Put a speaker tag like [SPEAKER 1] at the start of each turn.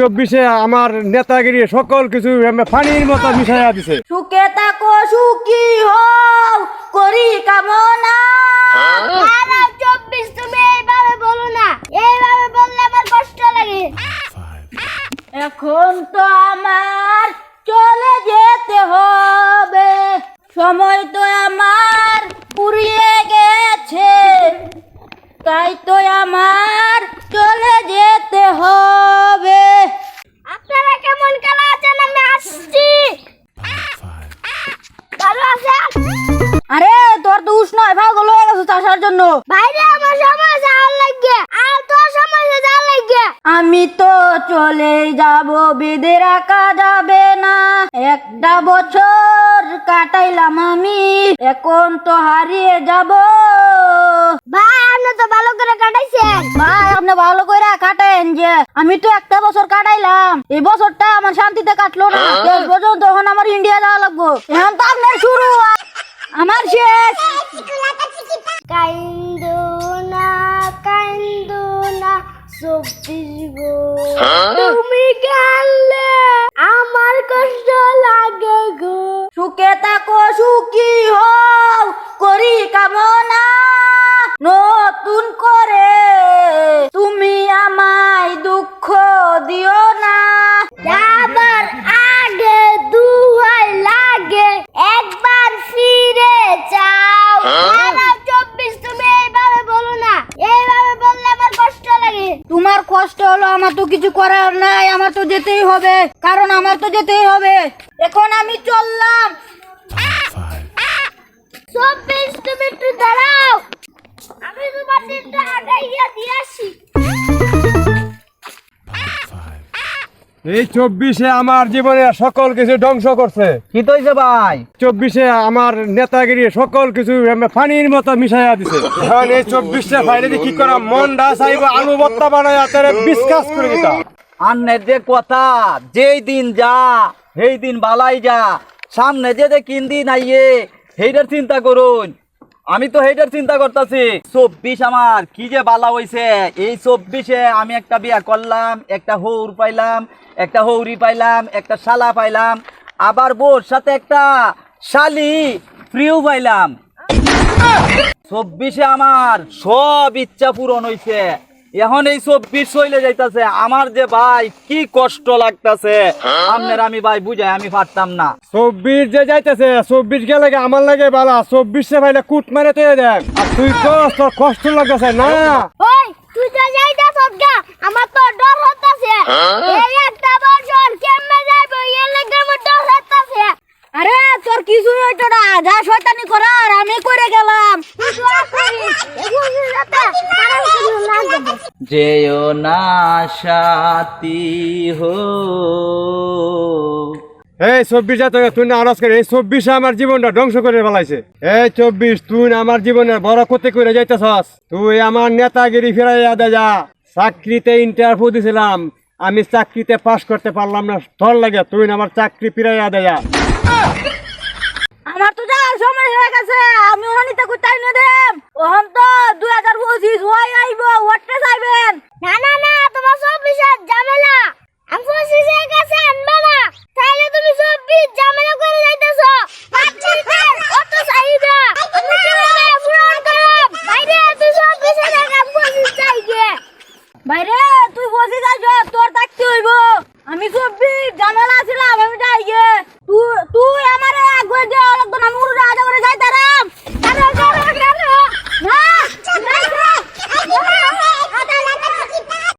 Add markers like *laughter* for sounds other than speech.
[SPEAKER 1] চব্বিশে আমার নেতাগিরি সকল কিছু পানির মতো মিশাইয়া দিছে।
[SPEAKER 2] সুখে থাকো সুখী হও করি কামনা।
[SPEAKER 3] না চব্বিশ তুমি এইভাবে বলো না। এইভাবে বললে আমার কষ্ট লাগে।
[SPEAKER 2] এখন তো আমার চলে যেতে হবে। সময় তো আমার পুরিয়ে গেছে। তাই তো আমার চলে যেতে হবে। তো পাগল হয়ে গেছে চাষার জন্য।
[SPEAKER 3] বাইরে আমার সময় যাওয়ার লাগে আর তোর সময় যাওয়ার লাগে
[SPEAKER 2] আমি তো চলে যাব বেঁধে রাখা যাবে না। একটা বছর কাটাইলাম আমি এখন তো হারিয়ে যাব।
[SPEAKER 3] ভাই আপনি তো ভালো করে কাটাইছেন।
[SPEAKER 2] ভাই আপনি ভালো করে কাটেন যে আমি তো একটা বছর কাটাইলাম। এই বছরটা আমার শান্তিতে কাটলো না। শেষ পর্যন্ত তখন আমার ইন্ডিয়া যাওয়া লাগবো। এখন তো আপনার শুরু আমার শেষ।
[SPEAKER 3] কাইন্দু না কাইন্দু না সবজি তুমি গেলে
[SPEAKER 2] তোমার কষ্ট হলো, আমার তো কিছু করার নাই, আমার তো যেতেই হবে, কারণ আমার তো যেতেই হবে। এখন আমি চললাম।
[SPEAKER 1] এই চব্বিশে আমার জীবনে সকল কিছু ধ্বংস করছে।
[SPEAKER 4] কি তো ভাই?
[SPEAKER 1] চব্বিশে আমার নেতাগিরি সকল কিছু পানির মতো মিশাইয়া দিছে। এখন এই চব্বিশে বাইরে কি করা মন্ডা চাইব আলু ভর্তা বানাইয়া তারে বিস্কাস করে দিতাম।
[SPEAKER 4] আন্নের যে কথা যেই দিন যা সেই দিন বালাই যা সামনে যে দেখিন দিন আইয়ে সেইটার চিন্তা করুন। আমি তো হেটার চিন্তা করতেছি। চব্বিশ আমার, কি যে বালা হইছে। এই চব্বিশে আমি একটা বিয়া করলাম, একটা হৌর পাইলাম, একটা হৌরি পাইলাম, একটা শালা পাইলাম, আবার বোর সাথে একটা শালি ফ্রিও পাইলাম। চব্বিশে আমার সব ইচ্ছা পূরণ হইছে। এখন এই চব্বিশ চলে যাইতাছে। আমার যে ভাই কি কষ্ট লাগতাছে। আপনার আমি ভাই বুঝাই আমি পারতাম না।
[SPEAKER 1] চব্বিশ যে যাইতেছে চব্বিশ গেলে আমার লাগে বালা চব্বিশে ভাইলে কুট মারে তুই দেখ আর তুই কষ্ট তোর কষ্ট লাগতেছে না?
[SPEAKER 3] ওই তুই তো যাইতা সদগা আমার তো ডর হতাছে এই একটা বছর কেমনে যাইবো এর লাগে আমার ডর হতাছে
[SPEAKER 2] আরে তোর কিছু হইতো না যা শয়তানি করার আমি করে গেলাম *laughs*
[SPEAKER 3] তুই দোয়া করিস এগুলো যাতে খারাপ কিছু না যাবে
[SPEAKER 4] যেও না সাথী হো।
[SPEAKER 1] এই চব্বিশ যাতে তুই না আনাজ করে এই চব্বিশে আমার জীবনটা ধ্বংস করে ফেলাইছে। এই চব্বিশ তুই না আমার জীবনের বড় ক্ষতি করে যাইতেছস। তুই আমার নেতাগিরি ফেরাইয়া দে যা। চাকরিতে ইন্টারভিউ দিছিলাম আমি চাকরিতে পাশ করতে পারলাম না। তোর লাগে তুই না আমার চাকরি ফিরাইয়া দে যা।
[SPEAKER 2] আর সময় হয়ে গেছে আমি ওহানিতে কুতাই নিয়ে দেব ওহন তো দুই হাজার পঁচিশ হয়ে আইব ওয়াটে যাইবেন
[SPEAKER 3] না না না তোমার সব বিষয় ঝামেলা। আমি পঁচিশের কাছে আনবে না। তাহলে তুমি সব বিষ ঝামেলা করে যাইতেছ। অত বাইরে তুই সব আমি পঁচিশ চাইগে
[SPEAKER 2] তুই পঁচিশ আইস তোর থাকতে হইব। আমি সব বিষ ঝামেলা